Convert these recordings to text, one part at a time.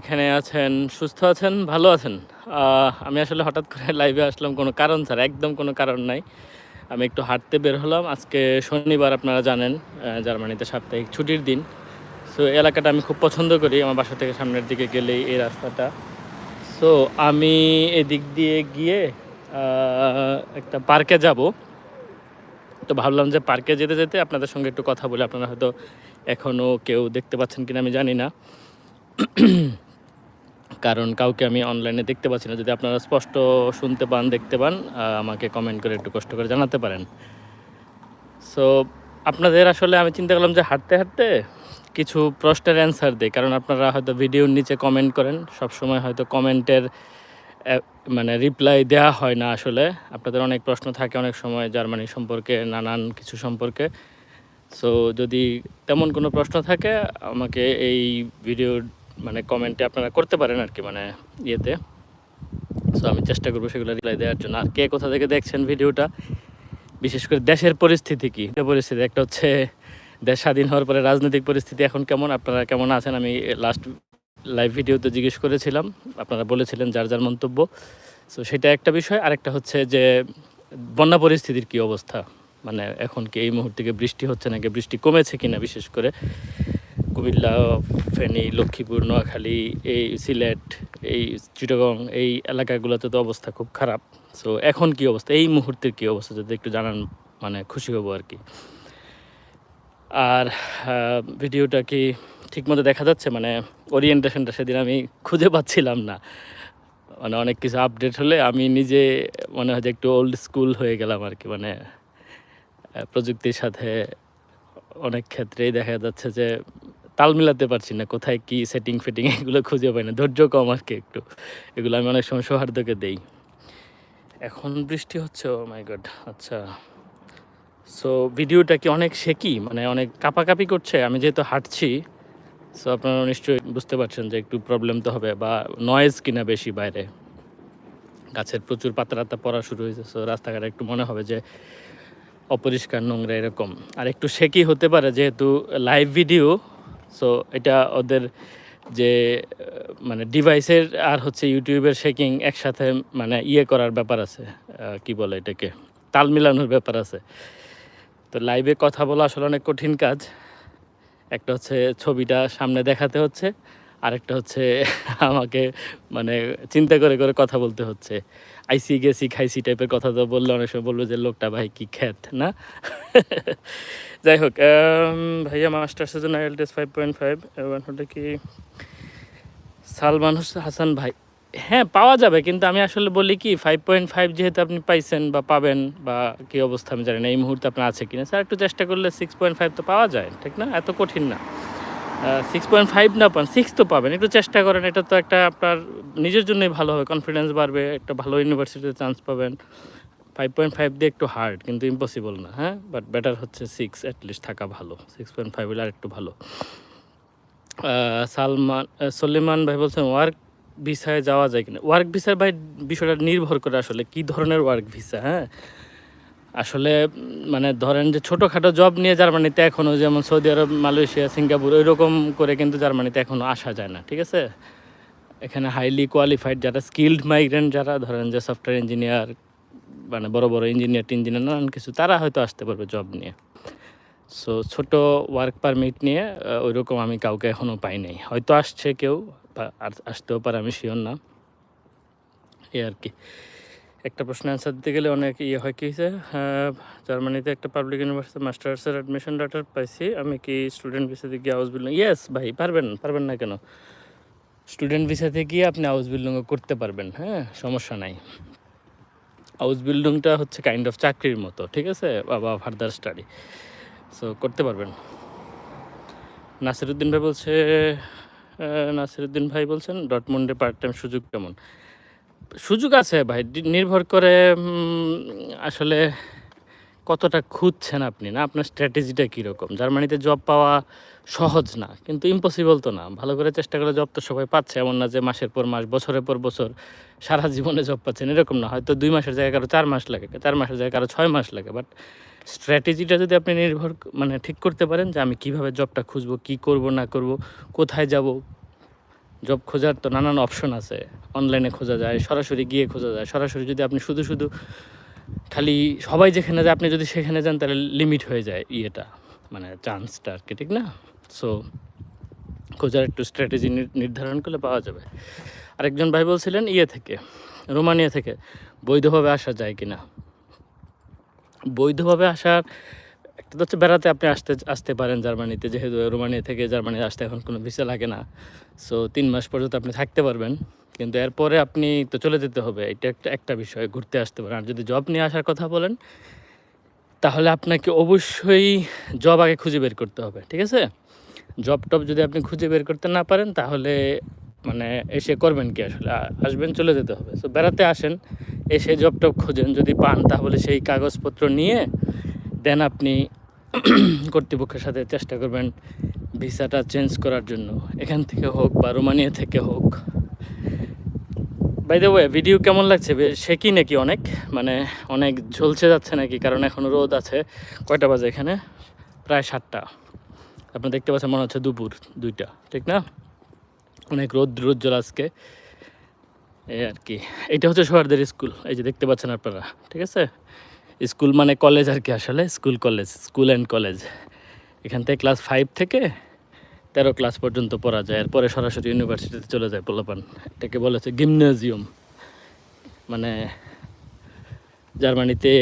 এখানে আছেন, সুস্থ আছেন, ভালো আছেন? আমি আসলে হঠাৎ করে লাইভে আসলাম কোনো কারণ স্যার একদম কোনো কারণ নাই। আমি একটু হাঁটতে বের হলাম। আজকে শনিবার আপনারা জানেন জার্মানিতে সাপ্তাহিক ছুটির দিন। সো এলাকাটা আমি খুব পছন্দ করি, আমার বাসা থেকে সামনের দিকে গেলেই এই রাস্তাটা। সো আমি এদিক দিয়ে গিয়ে একটা পার্কে যাব। তো ভাবলাম যে পার্কে যেতে যেতে আপনাদের সঙ্গে একটু কথা বলে। আপনারা হয়তো এখনও কেউ দেখতে পাচ্ছেন কিনা আমি জানি না। কারণ কাউকে আমি অনলাইনে দেখতে পাচ্ছি না। যদি আপনারা স্পষ্ট শুনতে পান, দেখতে পান আমাকে কমেন্ট করে একটু কষ্ট করে জানাতে পারেন। সো আপনাদের আসলে আমি চিন্তা করলাম যে হাঁটতে হাঁটতে কিছু প্রশ্নের অ্যান্সার দিই। কারণ আপনারা হয়তো ভিডিওর নিচে কমেন্ট করেন সব সময় হয়তো কমেন্টের মানে রিপ্লাই দেওয়া হয় না আসলে। আপনাদের অনেক প্রশ্ন থাকে অনেক সময় জার্মানি সম্পর্কে, নানান কিছু সম্পর্কে। সো যদি তেমন কোনো প্রশ্ন থাকে, আমাকে এই ভিডিওর মানে কমেন্টে আপনারা করতে পারেন আর কি মানে ইয়েতে। সো আমি চেষ্টা করব সেগুলো রিপ্লাই দেওয়ার জন্য। আর কে কোথা থেকে দেখছেন ভিডিওটা? বিশেষ করে দেশের পরিস্থিতি কি? পরিস্থিতি, একটা হচ্ছে দেশ স্বাধীন হওয়ার পরে রাজনৈতিক পরিস্থিতি এখন কেমন? আপনারা কেমন আছেন? আমি লাস্ট লাইভ ভিডিওতে জিজ্ঞেস করেছিলাম। আপনারা বলেছিলেন যার যার মন্তব্য। সো সেটা একটা বিষয়। আরেকটা হচ্ছে যে, বন্যা পরিস্থিতির কি অবস্থা? মানে এখন কি এই মুহূর্তে বৃষ্টি হচ্ছে নাকি বৃষ্টি কমেছে কিনা বিশেষ করে? কুমিল্লা, ফেনী, লক্ষ্মীপুর, নোয়াখালী, এই সিলেট, এই চিটাগং, এই এলাকাগুলোতে তো অবস্থা খুব খারাপ। সো এখন কি অবস্থা? এই মুহূর্তের কি অবস্থা? যদি একটু জানান মানে খুশি হব আর কি। আর ভিডিওটা কি ঠিকমতো দেখা যাচ্ছে? মানে ওরিয়েন্টেশনটা সেদিন আমি খুঁজে পাচ্ছিলাম না। মানে অনেক কিছু আপডেট হলে আমি নিজে মনে হয় যে একটু ওল্ড স্কুল হয়ে গেলাম আর কি। মানে প্রযুক্তির সাথে অনেক ক্ষেত্রেই দেখা যাচ্ছে যে তাল মিলাতে পারছি না, কোথায় কি সেটিং ফিটিং এগুলো খুঁজে পাই না। ধৈর্য কম আর কি একটু। এগুলো আমি অনেক সময় সৌহার্দ্যকে দেই। এখন বৃষ্টি হচ্ছে ও মাই গড আচ্ছা। সো ভিডিওটা কি অনেক শেকি মানে অনেক কাপাকাপি করছে? আমি যেহেতু হাঁটছি সো আপনারা নিশ্চয়ই বুঝতে পারছেন যে একটু প্রবলেম তো হবে, বা নয়েজ কিনা বেশি বাইরে। গাছের প্রচুর পাতা পড়া শুরু হয়েছে সো রাস্তাঘাটে একটু মনে হবে যে অপরিষ্কার নোংরা এরকম। আর একটু শেকি হতে পারে, যেহেতু লাইভ ভিডিও সো এটা ওদের যে মানে ডিভাইসের আর হচ্ছে ইউটিউবের শেকিং একসাথে মানে ইয়ে করার ব্যাপার আছে কি বলে এটাকে? তাল মিলানোর ব্যাপার আছে। তো লাইভে কথা বলা আসলে অনেক কঠিন কাজ। একটা হচ্ছে ছবিটা সামনে দেখাতে হচ্ছে আরেকটা হচ্ছে আমাকে মানে চিন্তা করে করে কথা বলতে হচ্ছে। আইসি গেছি খাইসি টাইপের কথা তো বললে অনেক সময় বলব যে, লোকটা ভাই কি খ্যাত, না? যাই হোক ভাইয়া মাস্টার্সের জন্য আইএলটিএস ফাইভ পয়েন্ট ফাইভ এবার হলে কি সালমান হাসান ভাই। হ্যাঁ পাওয়া যাবে, কিন্তু আমি আসলে বলি কি ফাইভ পয়েন্ট ফাইভ যেহেতু আপনি পাইছেন বা পাবেন বা কী অবস্থা আমি জানি না, এই মুহূর্তে আপনার আছে কিনা। স্যার, একটু চেষ্টা করলে সিক্স পয়েন্ট ফাইভ তো পাওয়া যায়, ঠিক না? এত কঠিন না। সিক্স পয়েন্ট ফাইভ না পান সিক্স তো পাবেন। একটু চেষ্টা করেন, এটা তো একটা আপনার নিজের জন্যই ভালো হবে কনফিডেন্স বাড়বে, একটা ভালো ইউনিভার্সিটিতে চান্স পাবেন। ফাইভ পয়েন্ট ফাইভ দিয়ে একটু হার্ড কিন্তু ইম্পসিবল না হ্যাঁ? বাট বেটার হচ্ছে সিক্স অ্যাটলিস্ট থাকা ভালো। সিক্স পয়েন্ট ফাইভ হলে আর একটু ভালো সালমান সলিমান ভাই বলছেন ওয়ার্ক ভিসায় যাওয়া যায় কিনা? ওয়ার্ক ভিসার ভাই বিষয়টা নির্ভর করে আসলে কি ধরনের ওয়ার্ক ভিসা হ্যাঁ? আসলে মানে ধরেন যে ছোটোখাটো জব নিয়ে জার্মানিতে এখনও যেমন সৌদি আরব, মালয়েশিয়া, সিঙ্গাপুর, ওইরকম করে কিন্তু জার্মানিতে এখনও আসা যায় না, ঠিক আছে? এখানে হাইলি কোয়ালিফাইড যারা স্কিল্ড মাইগ্রেন্ট যারা ধরেন যে সফটওয়্যার ইঞ্জিনিয়ার মানে বড় বড় ইঞ্জিনিয়ার টিঞ্জিনিয়ার নানান কিছু, তারা হয়তো আসতে পারবে জব নিয়ে। সো ছোট ওয়ার্ক পারমিট নিয়ে ওইরকম আমি কাউকে এখনও পাই নাই। হয়তো আসছে কেউ আসতেও পারে, আমি শিওর না। এই আর কি। একটা প্রশ্ন অ্যান্সার দিতে গেলে অনেক ইয়ে হয়। কি হয়েছে হ্যাঁ, জার্মানিতে একটা পাবলিক ইউনিভার্সিটি মাস্টার্সের অ্যাডমিশন ডাটার পাইছি। আমি কি স্টুডেন্ট ভিসাতে গিয়ে হাউস বিল্ডিং ইয়েস ভাই পারবেন পারবেন না কেন? স্টুডেন্ট ভিসাতে গিয়ে আপনি হাউস বিল্ডিংও করতে পারবেন হ্যাঁ সমস্যা নাই। হাউস বিল্ডিংটা হচ্ছে কাইন্ড অফ চাকরির মতো ঠিক আছে? বা ফার্দার স্টাডি সো করতে পারবেন। নাসিরুদ্দিন ভাই বলছে নাসিরুদ্দিন ভাই বলছেন ডটমন্ডে পার্ট টাইম সুযোগ কেমন? সুযোগ আছে ভাই। নির্ভর করে আসলে কতটা খুঁজছেন আপনি না? আপনার স্ট্র্যাটেজিটা কীরকম? জার্মানিতে জব পাওয়া সহজ না, কিন্তু ইম্পসিবল তো না। ভালো করে চেষ্টা করে জব তো সবাই পাচ্ছে। এমন না যে মাসের পর মাস, বছরের পর বছর সারা জীবনে জব পাচ্ছেন, এরকম না। হয়তো দুই মাসের জায়গায় কারও চার মাস লাগে, চার মাসের জায়গায় কারও ছয় মাস লাগে। বাট স্ট্র্যাটেজিটা যদি আপনি নির্ভর মানে ঠিক করতে পারেন যে আমি কীভাবে জবটা খুঁজবো, কি করব, না করব, কোথায় যাব জব খোঁজার তো নানান অপশন আছে। অনলাইনে খোঁজা যায়, সরাসরি গিয়ে খোঁজা যায়। সরাসরি যদি আপনি শুধু শুধু খালি সবাই যেখানে যায়, আপনি যদি সেখানে যান, তাহলে লিমিট হয়ে যায় ইয়েটা মানে চান্সটা আর কি, ঠিক না? সো খোঁজার একটু স্ট্র্যাটেজি নির্ধারণ করলে পাওয়া যাবে। আরেকজন ভাই বলছিলেন ইয়ে থেকে, রোমানিয়া থেকে, বৈধভাবে আসা যায় কি না বৈধভাবে আসার তো হচ্ছে বেড়াতে আপনি আসতে আসতে পারেন জার্মানিতে, যেহেতু রোমানিয়া থেকে জার্মানি আসতে এখন কোনো ভিসা লাগে না। সো তিন মাস পর্যন্ত আপনি থাকতে পারবেন। কিন্তু এরপরে আপনি তো চলে যেতে হবে। এটা একটা একটা বিষয়, ঘুরতে আসতে পারেন। আর যদি জব নিয়ে আসার কথা বলেন, তাহলে আপনাকে অবশ্যই জব আগে খুঁজে বের করতে হবে, ঠিক আছে? জব টব যদি আপনি খুঁজে বের করতে না পারেন, তাহলে মানে এসে করবেন কি আসলে? আসবেন, চলে যেতে হবে। সো বেড়াতে আসেন, এসে জব টব খোঁজেন। যদি পান, তাহলে সেই কাগজপত্র নিয়ে দেন আপনি কর্তৃপক্ষের সাথে চেষ্টা করবেন ভিসাটা চেঞ্জ করার জন্য। এখান থেকে হোক বা রোমানিয়া থেকে হোক। বাই ওয়ে ভিডিও কেমন লাগছে? সে কি নাকি অনেক? মানে অনেক ঝলসে যাচ্ছে নাকি? কারণ এখন রোদ আছে। কয়টা বাজে এখানে? প্রায় সাতটা। আপনি দেখতে পাচ্ছেন, মনে হচ্ছে দুপুর দুইটা। ঠিক না? অনেক রোদ রোজ্জ্বল আজকে। এই আর কি। এটা হচ্ছে সোহারদের স্কুল। এই যে দেখতে পাচ্ছেন আপনারা। ঠিক আছে? স্কুল মানে কলেজ আর কি আসলে, school college, school and college. এখান থেকে ক্লাস ফাইভ থেকে তেরো ক্লাস পর্যন্ত পড়া যায়, এরপরে সরাসরি ইউনিভার্সিটিতে চলে যায় পোলাপান। এটাকে বলেছে গিমনাজিয়াম মানে জার্মানিতে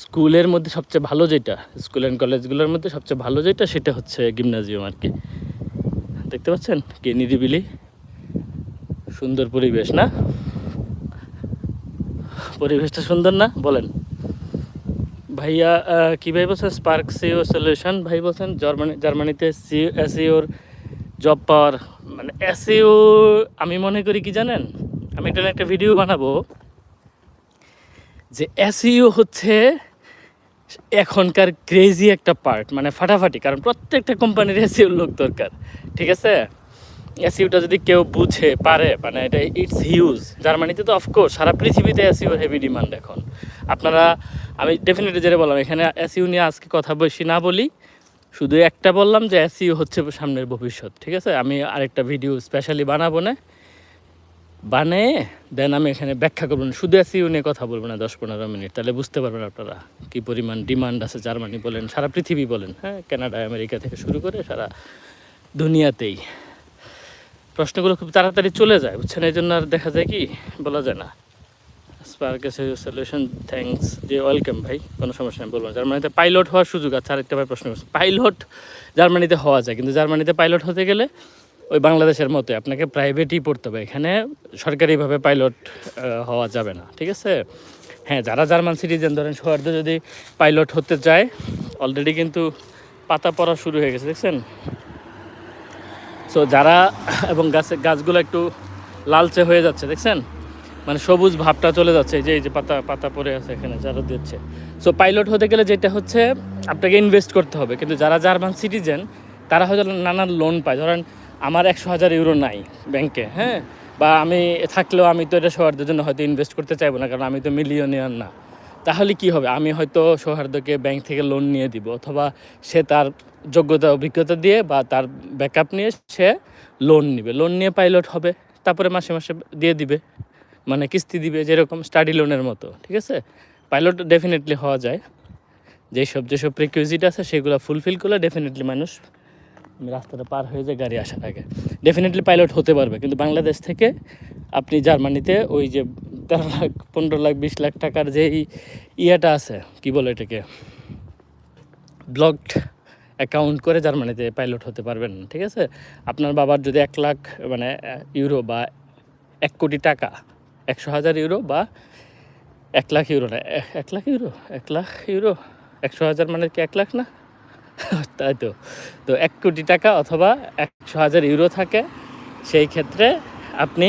স্কুলের মধ্যে সবচেয়ে ভালো যেটা, স্কুল অ্যান্ড কলেজগুলোর মধ্যে সবচেয়ে ভালো যেটা, সেটা হচ্ছে গিমনাজিয়াম আর কি। দেখতে পাচ্ছেন কি নিরিবিলি সুন্দর পরিবেশ না? পরিবেশটা সুন্দর না? বলেন। ভাইয়া আহ, কি ভাই বলছেন? স্পার্ক সিও সলিউশন ভাই বলছেন জার্মানি জার্মানিতে সিও এসিওর জব পাওয়ার মানে এসিও আমি মনে করি কি জানেন? আমি এটা একটা ভিডিও বানাবো যে এসইও হচ্ছে এখনকার ক্রেজি একটা পার্ট মানে ফাটাফাটি কারণ প্রত্যেকটা কোম্পানির এসিওর লোক দরকার ঠিক আছে? এসইউটা যদি কেউ বুঝে, পারে মানে এটা ইটস হিউজ জার্মানিতে তো অফকোর্স সারা পৃথিবীতে এসইউর হেভি ডিমান্ড এখন। আপনারা, আমি ডেফিনেটলি যেটা বললাম, এখানে এসইউ নিয়ে আজকে কথা বেশি না বলি। শুধু একটা বললাম যে এসইউ হচ্ছে সামনের ভবিষ্যৎ, ঠিক আছে? আমি আরেকটা ভিডিও স্পেশালি বানাবো না। বানিয়ে দেন আমি এখানে ব্যাখ্যা করব না। শুধু এসইউ নিয়ে কথা বলব না দশ পনেরো মিনিট। তাহলে বুঝতে পারবেন আপনারা কী পরিমাণ ডিমান্ড আছে জার্মানি বলেন, সারা পৃথিবী বলেন হ্যাঁ? কানাডা আমেরিকা থেকে শুরু করে সারা দুনিয়াতেই। প্রশ্নগুলো খুব তাড়াতাড়ি চলে যায়, বুঝছেন? এই জন্য আর দেখা যায় কি, বলা যায় না। স্পার্কে সলিউশন থ্যাঙ্কস যে ওয়েলকাম ভাই। কোনো সমস্যা নেই, বলব জার্মানিতে পাইলট হওয়ার সুযোগ আছে, আরেকটা ভাই প্রশ্ন করছে। পাইলট জার্মানিতে হওয়া যায়, কিন্তু জার্মানিতে পাইলট হতে গেলে ওই বাংলাদেশের মতো আপনাকে প্রাইভেটই পড়তে হবে। এখানে সরকারিভাবে পাইলট হওয়া যাবে না, ঠিক আছে? হ্যাঁ যারা জার্মান সিটিজেন ধরেন সৌহার্দ্য যদি পাইলট হতে চায় অলরেডি কিন্তু পাতা পড়া শুরু হয়ে গেছে, দেখছেন? সো যারা এবং গাছে গাছগুলো একটু লালচে হয়ে যাচ্ছে, দেখছেন? মানে সবুজ ভাবটা চলে যাচ্ছে যে এই যে পাতা পাতা পড়ে আছে এখানে, যারা দিচ্ছে। সো পাইলট হতে গেলে যেটা হচ্ছে, আপনাকে ইনভেস্ট করতে হবে। কিন্তু যারা জার্মান সিটিজেন তারা হয়তো নানান লোন পায়। ধরেন, আমার একশো হাজার ইউরো নাই ব্যাংকে হ্যাঁ? বা আমি থাকলেও আমি তো এটা সৌহার্দের জন্য হয়তো ইনভেস্ট করতে চাইব না, কারণ আমি তো মিলিয়নিয়ার না। তাহলে কি হবে? আমি হয়তো সৌহার্দ্যকে ব্যাংক থেকে লোন নিয়ে দিব, অথবা সে তার যোগ্যতা, অভিজ্ঞতা দিয়ে বা তার ব্যাকআপ নিয়ে সে লোন নিবে। লোন নিয়ে পাইলট হবে, তারপরে মাসে মাসে দিয়ে দিবে। মানে কিস্তি দিবে, যেরকম স্টাডি লোনের মতো, ঠিক আছে? পাইলট ডেফিনেটলি হওয়া যায়। যেসব যেসব প্রিকুইজিট আছে, সেগুলো ফুলফিল করলে ডেফিনেটলি মানুষ রাস্তাটা পার হয়ে যায়, গাড়ি আসার আগে। ডেফিনেটলি পাইলট হতে পারবে, কিন্তু বাংলাদেশ থেকে আপনি জার্মানিতে ওই যে তেরো লাখ, পনেরো লাখ, বিশ লাখ টাকার যে ইয়েটা আছে, কি বলে এটাকে? ব্লকড অ্যাকাউন্ট করে জার্মানিতে পাইলট হতে পারবেন ঠিক আছে? আপনার বাবার যদি এক লাখ মানে ইউরো বা এক কোটি টাকা, একশো হাজার ইউরো বা এক লাখ ইউরো না এক লাখ ইউরো এক লাখ ইউরো একশো হাজার মানে কি এক লাখ না? তাই তো। তো এক কোটি টাকা অথবা একশো হাজার ইউরো থাকে, সেই ক্ষেত্রে আপনি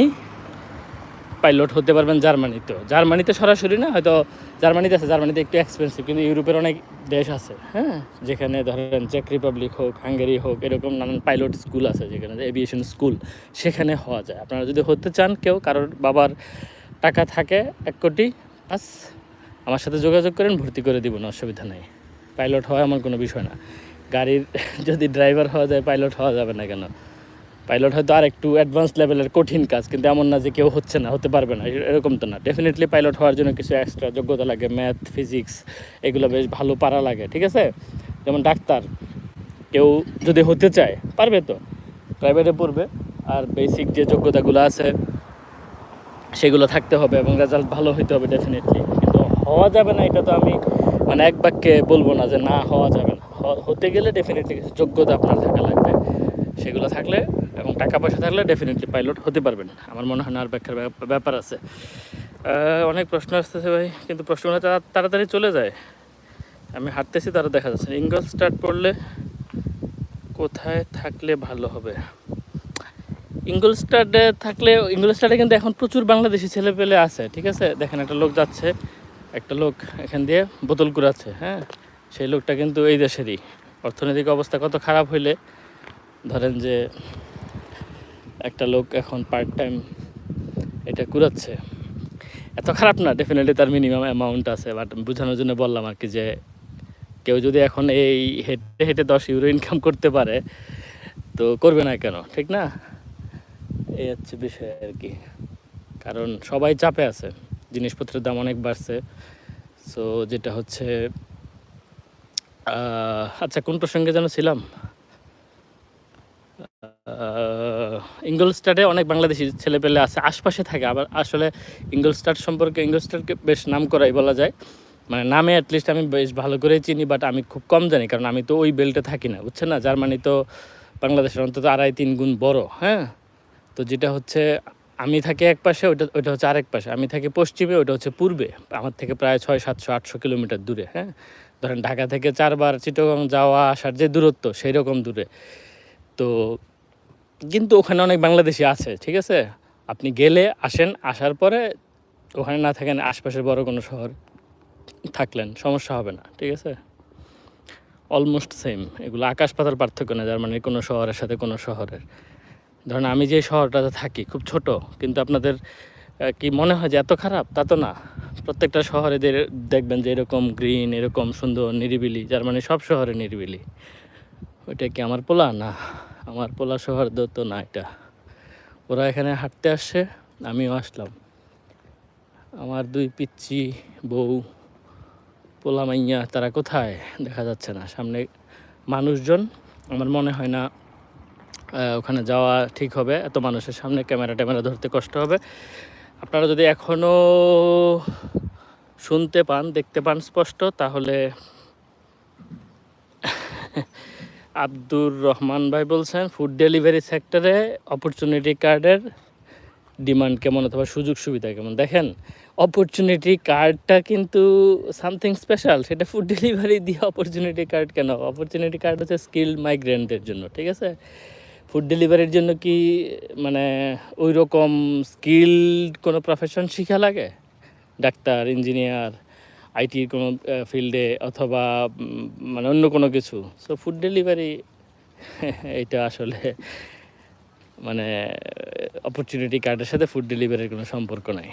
পাইলট হতে পারবেন জার্মানিতেও জার্মানিতে সরাসরি না, হয়তো জার্মানিতে আছে, জার্মানিতে একটু এক্সপেন্সিভ কিন্তু ইউরোপের অনেক দেশ আছে হ্যাঁ? যেখানে ধরেন চেক রিপাবলিক হোক হাঙ্গেরি হোক, এরকম নানান পাইলট স্কুল আছে, যেখানে এভিয়েশন স্কুল সেখানে হওয়া যায়। আপনারা যদি হতে চান কেউ, কারোর বাবার টাকা থাকে এক কোটি, বাস আমার সাথে যোগাযোগ করেন, ভর্তি করে দিব না অসুবিধা নেই। পাইলট হওয়া এমন কোনো বিষয় না। গাড়ির যদি ড্রাইভার হওয়া যায় পাইলট হওয়া যাবে না কেন? পাইলট হয়তো আর একটু অ্যাডভান্স লেভেলের কঠিন কাজ, কিন্তু এমন না যে কেউ হচ্ছে না, হতে পারবে না এরকম তো না। ডেফিনেটলি পাইলট হওয়ার জন্য কিছু এক্সট্রা যোগ্যতা লাগে ম্যাথ ফিজিক্স এগুলো বেশ ভালো পারা লাগে, ঠিক আছে? যেমন ডাক্তার, কেউ যদি হতে চায়, পারবে তো? প্রাইভেটে পড়বে, আর বেসিক যে যোগ্যতাগুলো আছে, সেগুলো থাকতে হবে এবং রেজাল্ট ভালো হইতে হবে ডেফিনেটলি কিন্তু হওয়া যাবে না, এটা তো আমি মানে এক বাক্যে বলব না যে না হওয়া যাবে না। হতে গেলে ডেফিনেটলি কিছু যোগ্যতা আপনার থাকা লাগবে। সেগুলো থাকলে টাকা পয়সা থাকলে ডেফিনেটলি পাইলট হতে পারবেন। আমার মনে হয় না আর ব্যাখ্যার ব্যাপ- ব্যাপার আছে। অনেক প্রশ্ন আসতেছে ভাই, কিন্তু প্রশ্নগুলো তাড়াতাড়ি চলে যায়। আমি হাঁটতেছি, তারা দেখা যাচ্ছে ইঙ্গল স্টার্ট পড়লে কোথায় থাকলে ভালো হবে? ইঙ্গল স্টাডে থাকলে ইঙ্গল স্টাডে কিন্তু এখন প্রচুর বাংলাদেশি ছেলে পেলে আছে, ঠিক আছে? দেখেন একটা লোক যাচ্ছে, একটা লোক এখান দিয়ে বোতল কুড়াচ্ছে হ্যাঁ? সেই লোকটা কিন্তু এই দেশেরই। অর্থনৈতিক অবস্থা কত খারাপ হইলে, ধরেন যে একটা লোক এখন পার্ট টাইম এটা কুড়াচ্ছে। এত খারাপ না ডেফিনেটলি তার মিনিমাম অ্যামাউন্ট আছে বাট বোঝানোর জন্য বললাম আর কি যে কেউ যদি এখন এই হেঁটে হেঁটে দশ ইউরো ইনকাম করতে পারে, তো করবে না কেন, ঠিক না? এই হচ্ছে বিষয় আর কি। কারণ সবাই চাপে আছে, জিনিসপত্রের দাম অনেক বাড়ছে। সো যেটা হচ্ছে আচ্ছা কোন প্রসঙ্গে যেন ছিলাম? ইংলস্টাডে অনেক বাংলাদেশি ছেলেপেলে আছে, আশপাশে থাকে, আবার আসলে ইংলস্টাড সম্পর্কে ইংলস্টাডকে বেশ নাম করাই বলা যায়। মানে নামে অ্যাটলিস্ট আমি বেশ ভালো করেই চিনি বাট আমি খুব কম জানি, কারণ আমি তো ওই বেল্টে থাকি না, বুঝছেন না? জার্মানি তো বাংলাদেশের অন্তত আড়াই তিন গুণ বড় হ্যাঁ? তো যেটা হচ্ছে, আমি থাকি এক পাশে, ওইটা ওইটা হচ্ছে আরেক পাশে। আমি থাকি পশ্চিমে, ওইটা হচ্ছে পূর্বে, আমার থেকে প্রায় ছয়, সাতশো, আটশো কিলোমিটার দূরে হ্যাঁ? ধরেন ঢাকা থেকে চারবার চিটগাং যাওয়া, আসার যে দূরত্ব সেই রকম দূরে। তো কিন্তু ওখানে অনেক বাংলাদেশি আছে, ঠিক আছে? আপনি গেলে আসেন, আসার পরে ওখানে না থাকেন, আশপাশের বড় কোনো শহর থাকলেন, সমস্যা হবে না, ঠিক আছে? অলমোস্ট সেম এগুলো আকাশ পাতার পার্থক্য না, জার্মানির কোনো শহরের সাথে কোনো শহরের। ধরেন আমি যে শহরটাতে থাকি, খুব ছোট, কিন্তু আপনাদের কি মনে হয় যে এত খারাপ? তা তো না। প্রত্যেকটা শহরে দেখবেন যে এরকম গ্রিন এরকম সুন্দর, নিরিবিলি, জার্মানির সব শহরে নিরিবিলি। ওইটা কি আমার পোলা না। আমার পোলা শহর তো না এটা। ওরা এখানে হাঁটতে আসছে আমিও আসলাম। আমার দুই পিচ্ছি বউ, পোলা মাইয়া, তারা কোথায়? দেখা যাচ্ছে না। সামনে মানুষজন। আমার মনে হয় না ওখানে যাওয়া ঠিক হবে। এত মানুষের সামনে ক্যামেরা ট্যামেরা ধরতে কষ্ট হবে। আপনারা যদি এখনও শুনতে পান, দেখতে পান স্পষ্ট, তাহলে আব্দুর রহমান ভাই বলছেন ফুড ডেলিভারি সেক্টরে অপরচুনিটি কার্ডের ডিমান্ড কেমন অথবা সুযোগ সুবিধা কেমন? দেখেন অপরচুনিটি কার্ডটা কিন্তু সামথিং স্পেশাল সেটা ফুড ডেলিভারি দিয়ে অপরচুনিটি কার্ড কেন? অপরচুনিটি কার্ড হচ্ছে স্কিল মাইগ্রেন্টের জন্য, ঠিক আছে? ফুড ডেলিভারির জন্য কি মানে ওই রকম স্কিলড কোনো প্রফেশন শিখা লাগে? ডাক্তার ইঞ্জিনিয়ার আইটির কোনো ফিল্ডে অথবা মানে অন্য কোনো কিছু। সো ফুড ডেলিভারি এটা আসলে মানে অপরচুনিটি কার্ডের সাথে ফুড ডেলিভারির কোনো সম্পর্ক নাই।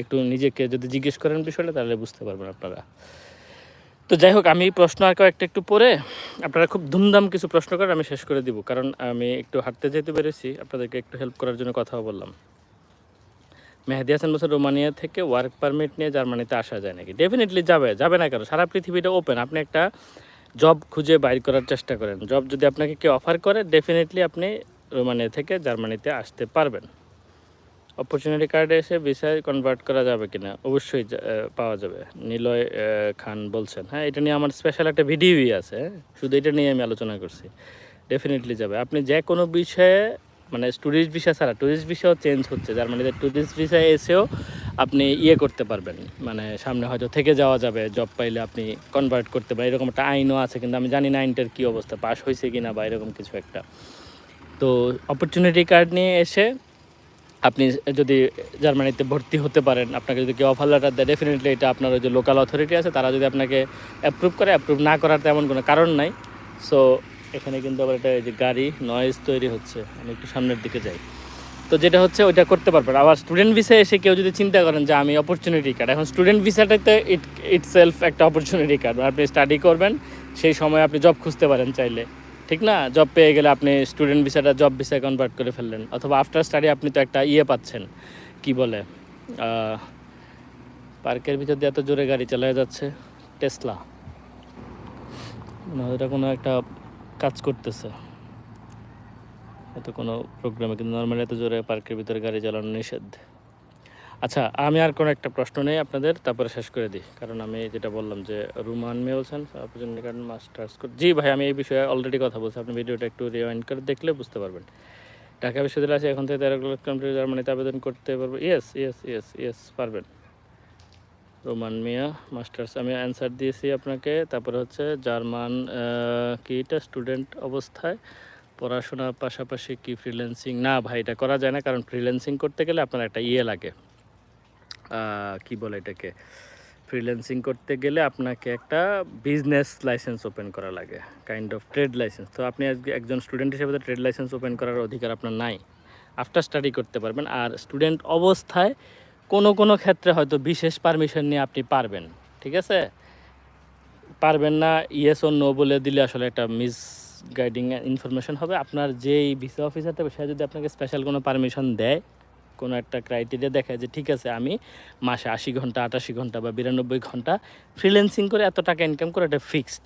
একটু নিজেকে যদি জিজ্ঞেস করেন বিষয়টা, তাহলে বুঝতে পারবেন আপনারা। তো যাই হোক, আমি প্রশ্ন আর কয়েকটা একটু পরে, আপনারা খুব ধুমধাম কিছু প্রশ্ন করে আমি শেষ করে দিব। কারণ আমি একটু হাঁটতে যেতে পেরেছি, আপনাদেরকে একটু হেল্প করার জন্য কথা বললাম। মেহেদি হাসান বছর রোমানিয়া থেকে ওয়ার্ক পারমিট নিয়ে জার্মানিতে আসা যায় নাকি? ডেফিনেটলি যাবে যাবে না কেন? সারা পৃথিবীটা ওপেন আপনি একটা জব খুঁজে বাইর করার চেষ্টা করেন। জব যদি আপনাকে কেউ অফার করে ডেফিনেটলি আপনি রোমানিয়া থেকে জার্মানিতে আসতে পারবেন। অপরচুনিটি কার্ডে এসে ভিসায় কনভার্ট করা যাবে কি না অবশ্যই পাওয়া যাবে। নিলয় খান বলছেন হ্যাঁ এটা নিয়ে আমার স্পেশাল একটা ভিডিওই আছে হ্যাঁ? শুধু এটা নিয়ে আমি আলোচনা করছি। ডেফিনেটলি যাবে। আপনি যে কোনো বিষয়ে মানে ট্যুরিস্ট ভিসা ছাড়া ট্যুরিস্ট ভিসাও চেঞ্জ হচ্ছে। যার মানে ট্যুরিস্ট ভিসায় এসেও আপনি ইয়ে করতে পারবেন। মানে সামনে হয়তো থেকে যাওয়া যাবে জব পাইলে আপনি কনভার্ট করতে পারেন। এরকম একটা আইনও আছে, কিন্তু আমি জানি না আইনটার কী অবস্থা পাস হয়েছে কি না বা এরকম কিছু একটা। তো অপরচুনিটি কার্ড নিয়ে এসে আপনি যদি জার্মানিতে ভর্তি হতে পারেন, আপনাকে যদি কেউ অফার লেটার দেয় ডেফিনেটলি এটা আপনার ওই যে লোকাল অথরিটি আছে, তারা যদি আপনাকে অ্যাপ্রুভ করে অ্যাপ্রুভ না করার তেমন কোনো কারণ নাই। সো এখানে কিন্তু আবার এটা এই যে গাড়ি নয়েজ তৈরি হচ্ছে। আমি একটু সামনের দিকে যাই। তো যেটা হচ্ছে ওইটা করতে পারবেন। আবার স্টুডেন্ট ভিসা এসে কেউ যদি চিন্তা করেন যে আমি অপরচুনিটি কার্ড এখন স্টুডেন্ট ভিসাটাতে ইট ইট সেলফ একটা অপরচুনিটি কার্ড আপনি স্টাডি করবেন, সেই সময় আপনি জব খুঁজতে পারেন চাইলে। ঠিক না? জব পেয়ে গেলে আপনি স্টুডেন্ট ভিসাটা জব ভিসায় কনভার্ট করে ফেললেন। অথবা আফটার স্টাডি আপনি তো একটা ইয়ে পাচ্ছেন। কি বলে? পার্কের ভিতর দিয়ে এত জোরে গাড়ি চালায় যাচ্ছে। টেসলা মনে হয় এটা কোনো একটা কাজ করতেছে। এত কোনো প্রোগ্রামে কিন্তু নর্মালি এত জোরে পার্কের ভিতরে গাড়ি চালানো নিষেধ। আচ্ছা আমি আর কোনো একটা প্রশ্ন নেই আপনাদের, তারপরে শেষ করে দিই। কারণ আমি যেটা বললাম যে, রুমান মেয়ে বলছেন অপরচুনিটি মাস্টার্স জি ভাই, আমি এই বিষয়ে অলরেডি কথা বলছি। আপনি ভিডিওটা একটু রিওয়াইন্ড করে দেখলে বুঝতে পারবেন। ঢাকা বিশ্ববিদ্যালয় আছে, এখন থেকে তেরো কম্পিউটার জার্মানিতে আবেদন করতে পারব। ইয়েস ইয়েস ইয়েস ইয়েস পারবেন। রোমান মিয়া মাস্টার্স। আমি অ্যান্সার দিয়েছি আপনাকে। তারপরে হচ্ছে জার্মান আহ, কি এটা? স্টুডেন্ট অবস্থায়। পড়াশোনার পাশাপাশি কি ফ্রিল্যান্সিং না ভাই এটা করা যায় না কারণ ফ্রিল্যান্সিং করতে গেলে আপনার একটা ইয়ে লাগে। কি বলে এটাকে? ফ্রিল্যান্সিং করতে গেলে আপনাকে একটা বিজনেস লাইসেন্স ওপেন করা লাগে। কাইন্ড অফ ট্রেড লাইসেন্স তো আপনি একজন স্টুডেন্ট হিসেবে ট্রেড লাইসেন্স ওপেন করার অধিকার আপনার নাই। আফটার স্টাডি করতে পারবেন। আর স্টুডেন্ট অবস্থায় কোনো কোনো ক্ষেত্রে হয়তো বিশেষ পারমিশন নিয়ে আপনি পারবেন, ঠিক আছে? পারবেন না ইয়েস ও নো বলে দিলে আসলে একটা মিস গাইডিং ইনফরমেশন হবে। আপনার যেই ভিসা অফিসার থাকবে সে যদি আপনাকে স্পেশাল কোনো পারমিশন দেয়, কোনো একটা ক্রাইটেরিয়া দেখায় যে, ঠিক আছে, আমি মাসে আশি ঘণ্টা, আটাশি ঘণ্টা বা বিরানব্বই ঘণ্টা ফ্রিল্যান্সিং করে এত টাকা ইনকাম করে এটা ফিক্সড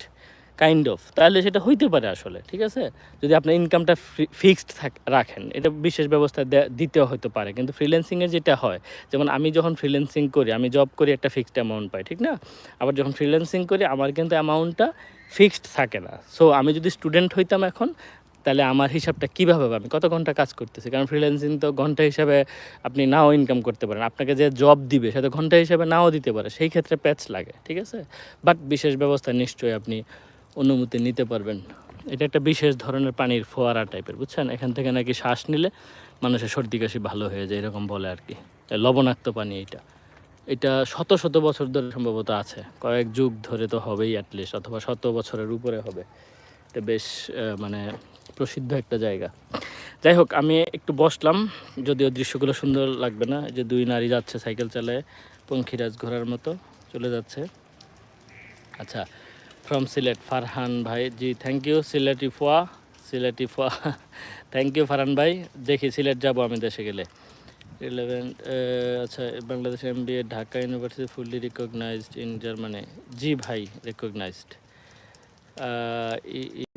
কাইন্ড অফ তাহলে সেটা হইতে পারে আসলে, ঠিক আছে? যদি আপনার ইনকামটা ফিক্সড রাখেন, এটা বিশেষ ব্যবস্থা দে- দিতেও হতে পারে, কিন্তু ফ্রিল্যান্সিংয়ের যেটা হয়, যেমন আমি যখন ফ্রিল্যান্সিং করি, আমি জব করি একটা ফিক্সড অ্যামাউন্ট পাই, ঠিক না? আবার যখন ফ্রিল্যান্সিং করি, আমার কিন্তু অ্যামাউন্টটা ফিক্সড থাকে না। সো আমি যদি স্টুডেন্ট হইতাম এখন, তাহলে আমার হিসাবটা কীভাবে হবে? আমি কত ঘণ্টা কাজ করতেছি? কারণ ফ্রিল্যান্সিং তো ঘণ্টা হিসাবে আপনি নাও ইনকাম করতে পারেন। আপনাকে যে জব দিবে সেটা ঘণ্টা হিসাবে নাও দিতে পারে। সেই ক্ষেত্রে প্যাচ লাগে, ঠিক আছে? বাট বিশেষ ব্যবস্থা নিশ্চয়ই আপনি অনুমতি নিতে পারবেন। এটা একটা বিশেষ ধরনের পানির ফোয়ারা টাইপের বুঝছেন? এখান থেকে নাকি শ্বাস নিলে মানুষের সর্দি কাশি ভালো হয়ে যায়, এরকম বলে আর কি লবণাক্ত পানি এটা। এটা শত শত বছর ধরে সম্ভবত আছে। কয়েক যুগ ধরে তো হবেই অ্যাটলিস্ট অথবা শত বছরের উপরে হবে। এটা বেশ মানে প্রসিদ্ধ একটা জায়গা। যাই হোক, আমি একটু বসলাম, যদিও দৃশ্যগুলো সুন্দর লাগবে না। যে দুই নারী যাচ্ছে সাইকেল চালায়, পঙ্খিরাজ ঘোরার মতো চলে যাচ্ছে। আচ্ছা ফ্রম সিলেট ফারহান ভাই জি থ্যাংক ইউ সিলেটি ফোয়া সিলেটি ফোয়া থ্যাংক ইউ ফারহান ভাই দেখি সিলেট যাব আমি দেশে গেলে ইলেভেন আচ্ছা Bangladesh M B A Dhaka university fully recognised in Germany ji ভাই রিকগনাইজড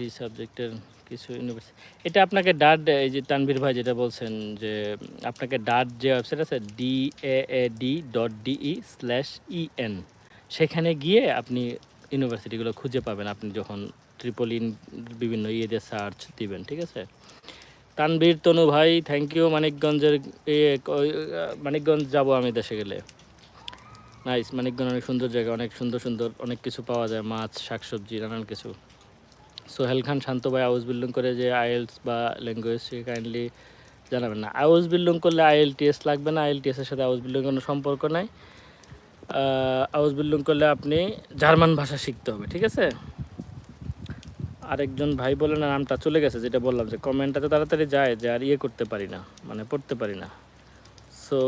এই সাবজেক্টের কিছু ইউনিভার্সিটি এটা আপনাকে ডাট এই যে তানভীর ভাই যেটা বলছেন যে, আপনাকে ডাট যে ওয়েবসাইট আছে D A D dot DE slash EN সেখানে গিয়ে আপনি ইউনিভার্সিটিগুলো খুঁজে পাবেন আপনি যখন ট্রিপল ইন বিভিন্ন ইয়েতে সার্চ দিবেন, ঠিক আছে? তানবীর তনু ভাই থ্যাংক ইউ মানিকগঞ্জের মানিকগঞ্জ যাব আমি দেশে গেলে। নাইস মানিকগঞ্জ অনেক সুন্দর জায়গা, অনেক সুন্দর সুন্দর, অনেক কিছু পাওয়া যায়, মাছ, শাকসবজি, নানান কিছু। সোহেল খান, শান্ত ভাই আউস বিল্ডিং করে যে আইএলস বা ল্যাঙ্গুয়েজ কাইন্ডলি জানাবেন না। আউস বিল্ডিং করলে আইএলটিএস লাগবে না আইএলটিএস এর সাথে আউস বিল্ডিং কোনো সম্পর্ক নাই। আউস বিল্ডিং করলে আপনি জার্মান ভাষা শিখতে হবে, ঠিক আছে? আরেকজন ভাই বলে, না, নামটা চলে গেছে। যেটা বললাম যে কমেন্টটা তো তাড়াতাড়ি যায় যে আর ইয়ে করতে পারি না মানে পড়তে পারি না। সো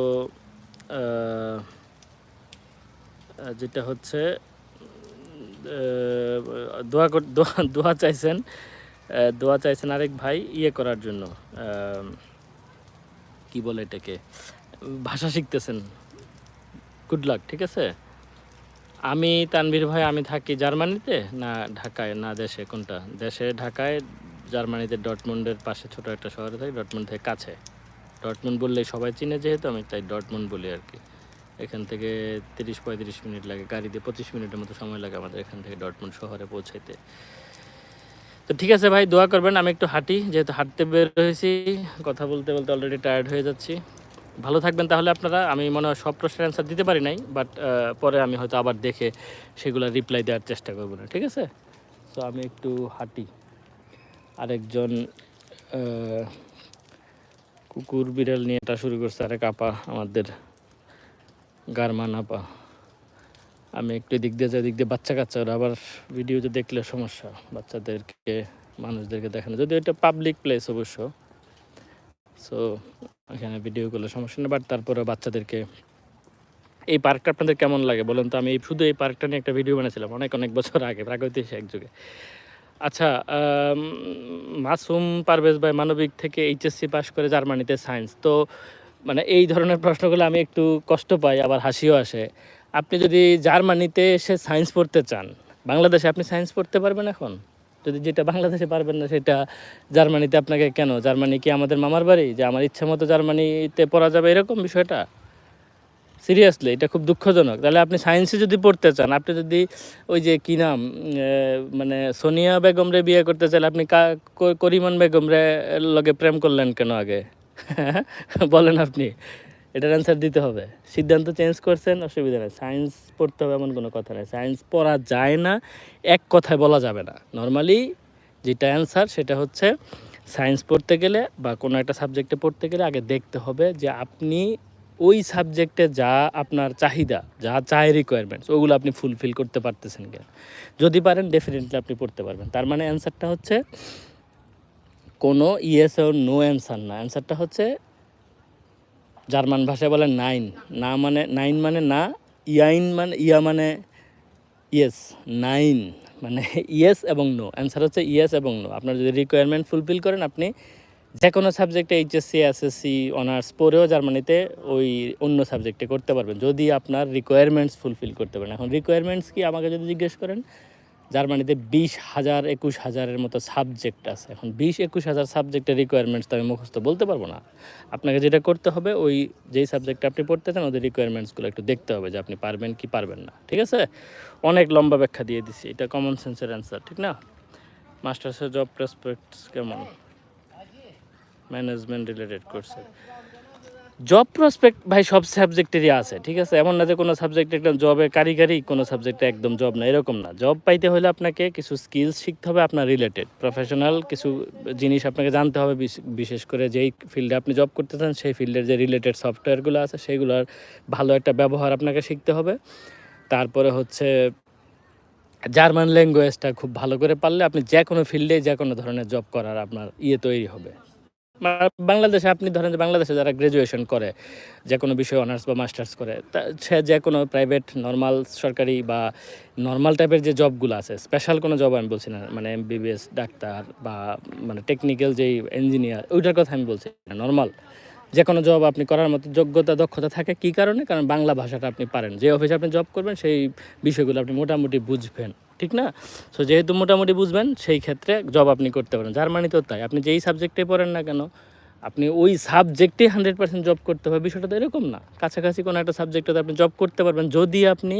যেটা হচ্ছে দোয়া দোয়া চাইছেন দোয়া চাইছেন আরেক ভাই ইয়ে করার জন্য কি বলে এটাকে? ভাষা শিখতেছেন। গুড লাক ঠিক আছে? আমি তানভীর ভাই, আমি থাকি জার্মানিতে? না, ঢাকায়, না, দেশে, কোনটা? দেশে, ঢাকায়, জার্মানিতে, ডটমুন্ডের পাশে ছোট একটা শহরে থাকি, ডটমুন্ড থেকে কাছে। ডটমুন্ড বললেই সবাই চিনে যেহেতু, আমি তাই ডটমুন্ড বলি আর কি। এখান থেকে তিরিশ, পঁয়ত্রিশ মিনিট লাগে গাড়িতে পঁচিশ মিনিটের মতো সময় লাগে আমাদের এখান থেকে ডটমুন্ড শহরে পৌঁছাইতে। তো ঠিক আছে ভাই, দোয়া করবেন, আমি একটু হাঁটি, যেহেতু হাঁটতে বের হয়েছি, কথা বলতে বলতে অলরেডি টায়ার্ড হয়ে যাচ্ছি। ভালো থাকবেন তাহলে আপনারা। আমি মনে হয় সব প্রশ্নের অ্যান্সার দিতে পারি নাই বাট পরে আমি হয়তো আবার দেখে সেগুলো রিপ্লাই দেওয়ার চেষ্টা করব না, ঠিক আছে? তো আমি একটু হাঁটি। আরেকজন কুকুর বিড়াল নিয়ে এটা শুরু করছে। আরেক আপা, আমাদের গারমান আপা। আমি একটু দিক দিয়ে যাই দিক দিয়ে বাচ্চা কাচ্চা, ওরা আবার ভিডিওতে দেখলে সমস্যা। বাচ্চাদেরকে, মানুষদেরকে দেখানো। যদি এটা পাবলিক প্লেস অবশ্য। সো এখানে ভিডিও করলে সমস্যা নেই। বাট তারপরে বাচ্চাদেরকে, এই পার্কটা আপনাদের কেমন লাগে বলুন তো? আমি শুধু এই পার্কটা নিয়ে একটা ভিডিও বানিয়েছিলাম অনেক অনেক বছর আগে, প্রাগৈতিহাসিক এক যুগে। আচ্ছা মাসুম পারভেজ ভাই মানবিক থেকে এইচএসসি পাশ করে জার্মানিতে সায়েন্স তো মানে এই ধরনের প্রশ্নগুলো আমি একটু কষ্ট পাই, আবার হাসিও আসে। আপনি যদি জার্মানিতে এসে সায়েন্স পড়তে চান, বাংলাদেশে আপনি সায়েন্স পড়তে পারবেন এখন? যদি যেটা বাংলাদেশে পারবেন না, সেটা জার্মানিতে আপনাকে কেন? জার্মানি কি আমাদের মামার বাড়ি? যে আমার ইচ্ছা মতো জার্মানিতে পড়া যাবে, এরকম বিষয়টা? সিরিয়াসলি এটা খুব দুঃখজনক। তাহলে আপনি সায়েন্সে যদি পড়তে চান, আপনি যদি ওই যে কি নাম মানে সোনিয়া বেগম রে বিয়ে করতে চাইলে আপনি কা- করিমান বেগম রে লগে প্রেম করলেন কেন আগে? বলেন আপনি। এটার অ্যান্সার দিতে হবে। সিদ্ধান্ত চেঞ্জ করছেন, অসুবিধা নেই। সায়েন্স পড়তে হবে এমন কোনো কথা নেই। সায়েন্স পড়া যায় না, এক কথায় বলা যাবে না। নর্মালি যেটা অ্যান্সার সেটা হচ্ছে সায়েন্স পড়তে গেলে বা কোনো একটা সাবজেক্টে পড়তে গেলে আগে দেখতে হবে যে আপনি ওই সাবজেক্টে যা আপনার চাহিদা, যা চায় রিকোয়ারমেন্টস ওগুলো আপনি ফুলফিল করতে পারতেছেন কিনা। যদি পারেন ডেফিনেটলি আপনি পড়তে পারবেন। তার মানে অ্যান্সারটা হচ্ছে কোনো ইয়েস ও নো অ্যান্সার না। অ্যান্সারটা হচ্ছে জার্মান ভাষায় বলে নাইন। না মানে নাইন মানে না, ইয়াইন মানে ইয়া মানে ইয়েস, নাইন মানে ইয়েস এবং নো। অ্যান্সার হচ্ছে ইয়েস এবং নো। আপনার যদি রিকোয়ারমেন্ট ফুলফিল করেন, আপনি যে কোনো সাবজেক্টে এইচএসসি এসএসসি অনার্স পড়েও জার্মানিতে ওই অন্য সাবজেক্টে করতে পারবেন, যদি আপনার রিকোয়ারমেন্টস ফুলফিল করতে পারেন। এখন রিকোয়ারমেন্টস কি আমাকে যদি জিজ্ঞেস করেন জার্মানিতে বিশ হাজার, একুশ হাজারের মতো সাবজেক্ট আছে। এখন বিশ, একুশ হাজার সাবজেক্টের রিকোয়ারমেন্টস তো আমি মুখস্থ বলতে পারব না। আপনাকে যেটা করতে হবে, ওই যেই সাবজেক্টে আপনি পড়তে চান, ওদের রিকোয়ারমেন্টসগুলো একটু দেখতে হবে যে আপনি পারবেন কি পারবেন না, ঠিক আছে? অনেক লম্বা ব্যাখ্যা দিয়ে দিছি, এটা কমন সেন্সের অ্যান্সার ঠিক না? মাস্টার্সের জব প্রসপেক্টস কেমন? ম্যানেজমেন্ট রিলেটেড করছে জব প্রসপেক্ট ভাই সব সাবজেক্টেরই আছে, ঠিক আছে? এমন না যে কোনো সাবজেক্টে একদম জবে কারিগরি, কোনো সাবজেক্টে একদম জব না, এরকম না। জব পাইতে হলে আপনাকে কিছু স্কিলস শিখতে হবে আপনার রিলেটেড প্রফেশনাল কিছু জিনিস আপনাকে জানতে হবে বিশেষ করে যেই ফিল্ডে আপনি জব করতে চান সেই ফিল্ডের যে রিলেটেড সফটওয়্যারগুলো আছে, সেগুলোর ভালো একটা ব্যবহার আপনাকে শিখতে হবে। তারপরে হচ্ছে জার্মান ল্যাঙ্গুয়েজটা খুব ভালো করে পারলে আপনি যে কোনো ফিল্ডে যে কোনো ধরনের জব করার আপনার ইয়ে তৈরি হবে। বাংলাদেশে আপনি ধরেন যে বাংলাদেশে যারা গ্র্যাজুয়েশন করে, যে কোনো বিষয়ে অনার্স বা মাস্টার্স করে, তা সে যে কোনো প্রাইভেট নর্মাল সরকারি বা নর্মাল টাইপের যে জবগুলো আছে স্পেশাল কোনো জব আমি বলছি না মানে এমবিবিএস ডাক্তার বা মানে টেকনিক্যাল যেই ইঞ্জিনিয়ার ওইটার কথা আমি বলছি না নর্মাল যে কোনো জব আপনি করার মতো যোগ্যতা, দক্ষতা থাকে কী কারণে? কারণ বাংলা ভাষাটা আপনি পারেন। যে অফিসে আপনি জব করবেন, সেই বিষয়গুলো আপনি মোটামুটি বুঝবেন। ঠিক না? সো যেহেতু মোটামুটি বুঝবেন, সেই ক্ষেত্রে জব আপনি করতে পারেন। জার্মানিতেও তাই। আপনি যেই সাবজেক্টে পড়েন না কেন, আপনি ওই সাবজেক্টে হান্ড্রেড পার্সেন্ট জব করতে হবে। বিষয়টা তো এরকম না। কাছাকাছি কোনো একটা সাবজেক্টে আপনি জব করতে পারবেন যদি আপনি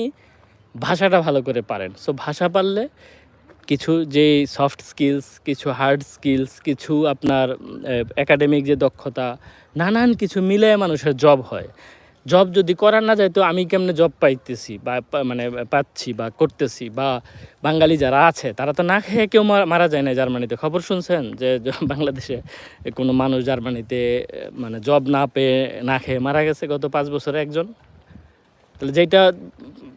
ভাষাটা ভালো করে পারেন। সো ভাষা পারলে কিছু যে সফট স্কিলস কিছু হার্ড স্কিলস কিছু আপনার একাডেমিক যে দক্ষতা, নানান কিছু মিলে মানুষের জব হয়। জব যদি করা না যায় তো আমি কেমনে জব পাইতেছি বা মানে পাচ্ছি বা করতেছি? বা বাঙালি যারা আছে, তারা তো না খেয়ে কেউ মারা- যায় না জার্মানিতে। খবর শুনছেন যে বাংলাদেশে কোনো মানুষ জার্মানিতে মানে জব না পেয়ে না খেয়ে মারা গেছে গত পাঁচ বছরে একজন? তাহলে যেটা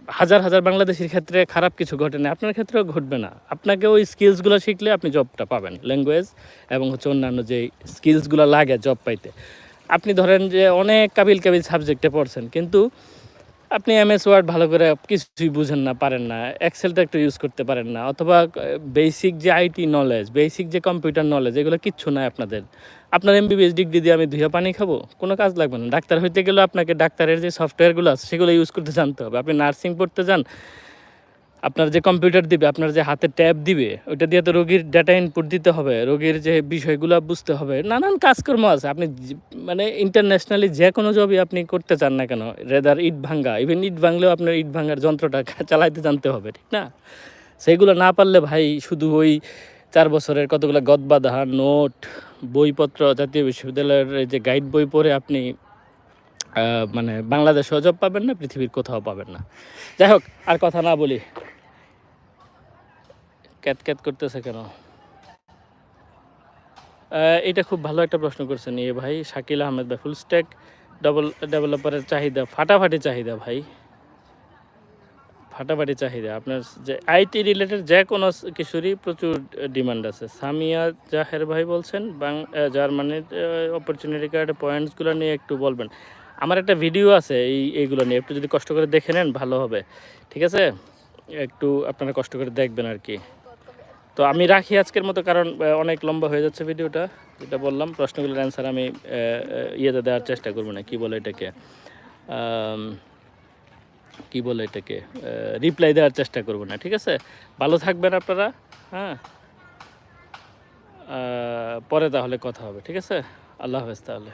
হাজার হাজার বাংলাদেশের ক্ষেত্রে খারাপ কিছু ঘটে না, আপনার ক্ষেত্রেও ঘটবে না। আপনাকে ওই স্কিলসগুলো শিখলে আপনি জবটা পাবেন ল্যাঙ্গুয়েজ এবং হচ্ছে অন্যান্য যে স্কিলসগুলো লাগে জব পাইতে। আপনি ধরেন যে অনেক কাবিল কাবিল সাবজেক্টে পড়ছেন, কিন্তু আপনি এমএস ওয়ার্ড ভালো করে কিছুই বুঝেন না, পারেন না এক্সেলটা একটু ইউজ করতে পারেন না, অথবা বেসিক যে আইটি নলেজ বেসিক যে কম্পিউটার নলেজ এগুলো কিচ্ছু নাই আপনাদের। আপনার এমবিবিএস ডিগ্রি দিয়ে আমি ধুয়ে পানি খাব, কোনো কাজ লাগবে না। ডাক্তার হইতে গেলে আপনাকে ডাক্তারের যে সফটওয়্যারগুলো আছে, সেগুলো ইউজ করতে জানতে হবে। আপনি নার্সিং পড়তে যান আপনার যে কম্পিউটার দিবে, আপনার যে হাতে ট্যাব দিবে, ওইটা দিয়ে তো রোগীর ডাটা ইনপুট দিতে হবে, রোগীর যে বিষয়গুলো বুঝতে হবে। নানান কাজকর্ম আছে। আপনি মানে ইন্টারন্যাশনালি যে কোনো জবই আপনি করতে চান না কেন রেদার ইট ভাঙ্গা। ইভেন ইট ভাঙলেও আপনার ইট ভাঙার যন্ত্রটা চালাইতে জানতে হবে, ঠিক না? সেইগুলো না পারলে ভাই, শুধু ওই চার বছরের কতগুলো গদবাধা নোট, বইপত্র, জাতীয় বিশ্ববিদ্যালয়ের যে গাইড বই পড়ে আপনি মানে বাংলাদেশেও জব পাবেন না, পৃথিবীর কোথাও পাবেন না। যাই হোক, আর কথা না বলি। ক্যাত ক্যাত করতেছে কেন? এটা খুব ভালো একটা প্রশ্ন করছেন এ ভাই, শাকিল আহমেদ ভাই ফুল স্ট্যাক ডবল ডেভেলপারের চাহিদা, ফাটাফাটি চাহিদা ভাই। ফাটাফাটি চাহিদা, আপনার যে আইটি রিলেটেড যে কোনো কিছুরই প্রচুর ডিমান্ড আছে। সামিয়া জাহের ভাই বলছেন, বাং জার্মানির অপরচুনিটি কার্ডের পয়েন্টসগুলো নিয়ে একটু বলবেন। আমার একটা ভিডিও আছে এই, এইগুলো নিয়ে, একটু যদি কষ্ট করে দেখে নেন, ভালো হবে। ঠিক আছে? একটু আপনারা কষ্ট করে দেখবেন আর কি। তো আমি রাখি আজকের মতো, কারণ অনেক লম্বা হয়ে যাচ্ছে ভিডিওটা, যেটা বললাম, প্রশ্নগুলোর অ্যান্সার আমি ইয়েতে দেওয়ার চেষ্টা করব না, কী বলে এটাকে কি বলে এটাকে রিপ্লাই দেওয়ার চেষ্টা করব না, ঠিক আছে? ভালো থাকবেন আপনারা হ্যাঁ? পরে তাহলে কথা হবে, ঠিক আছে? আল্লাহ হাফেজ তাহলে।